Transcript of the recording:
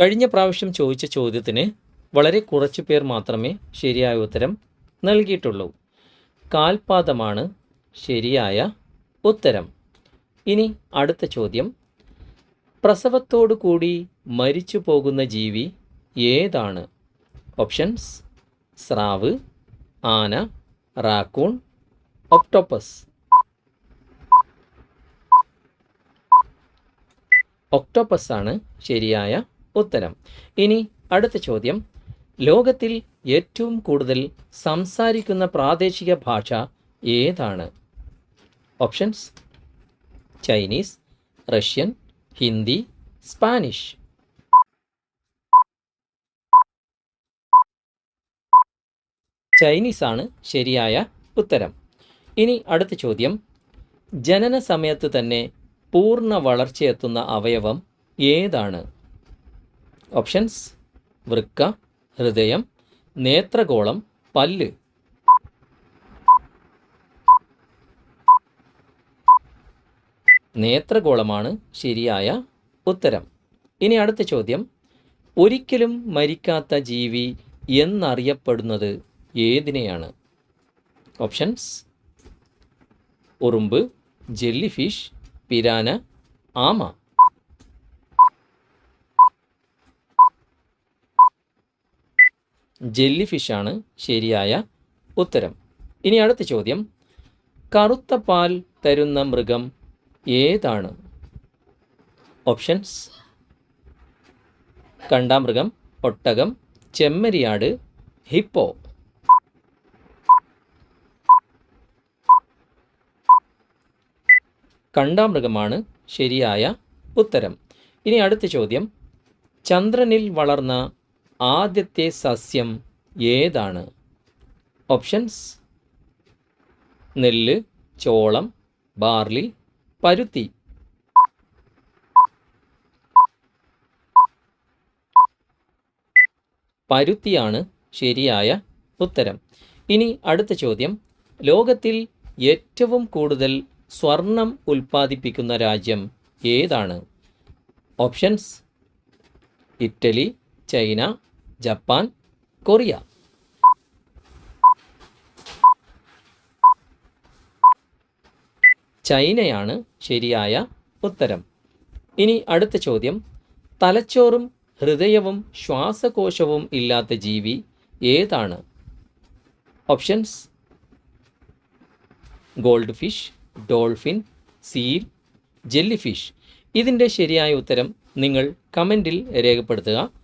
കഴിഞ്ഞ പ്രാവശ്യം ചോദിച്ച ചോദ്യത്തിന് വളരെ കുറച്ച് പേർ മാത്രമേ ശരിയായ ഉത്തരം നൽകിയിട്ടുള്ളൂ. കാൽപാദമാണ് ശരിയായ ഉത്തരം. ഇനി അടുത്ത ചോദ്യം. പ്രസവത്തോടു കൂടി മരിച്ചു പോകുന്ന ജീവി ഏതാണ്? ഓപ്ഷൻസ് സ്രാവ് ആന റാക്കൂൺ ഒക്ടോപ്പസ്. ഒക്ടോപ്പസ് ആണ് ശരിയായ ഉത്തരം. ഇനി അടുത്ത ചോദ്യം. ലോകത്തിൽ ഏറ്റവും കൂടുതൽ സംസാരിക്കുന്ന പ്രാദേശിക ഭാഷ ഏതാണ്? Options. Chinese Russian Hindi Spanish. Chinese ആണ് ശരിയായ ഉത്തരം. ഇനി അടുത്ത ചോദ്യം. ജനന സമയത്ത് തന്നെ പൂർണ വളർച്ചയെത്തുന്ന അവയവം ഏതാണ്? ഓപ്ഷൻസ് വൃക്ക ഹൃദയം നേത്രഗോളം പല്ല്. നേത്രഗോളമാണ് ശരിയായ ഉത്തരം. ഇനി അടുത്ത ചോദ്യം. ഒരിക്കലും മരിക്കാത്ത ജീവി എന്നറിയപ്പെടുന്നത് ഏതിനെയാണ്? ഓപ്ഷൻസ് ഉറുമ്പ് ജെല്ലിഫിഷ് പിരാന ആമ. ജെല്ലി ഫിഷാണ് ശരിയായ ഉത്തരം. ഇനി അടുത്ത ചോദ്യം. കറുത്ത പാൽ തരുന്ന മൃഗം ഏതാണ്? ഓപ്ഷൻസ് കണ്ടാമൃഗം ഒട്ടകം ചെമ്മരിയാട് ഹിപ്പോ. കണ്ടാമൃഗമാണ് ശരിയായ ഉത്തരം. ഇനി അടുത്ത ചോദ്യം. ചന്ദ്രനിൽ വളർന്ന ആദ്യത്തെ സസ്യം ഏതാണ്? ഓപ്ഷൻസ്. നെല്ല് ചോളം ബാർലി പരുത്തി. പരുത്തിയാണ് ശരിയായ ഉത്തരം. ഇനി അടുത്ത ചോദ്യം. ലോകത്തിൽ ഏറ്റവും കൂടുതൽ സ്വർണം ഉൽപ്പാദിപ്പിക്കുന്ന രാജ്യം ഏതാണ്? Options. Italy China Japan Korea. ചൈനയാണ് ശരിയായ ഉത്തരം. ഇനി അടുത്ത ചോദ്യം. തലച്ചോറും ഹൃദയവും ശ്വാസകോശവും ഇല്ലാത്ത ജീവി ഏതാണ്? Options. Goldfish dolphin seal jellyfish ഇതിന്റെ ശരിയായ ഉത്തരം നിങ്ങൾ കമന്റിൽ രേഖപ്പെടുത്തുക.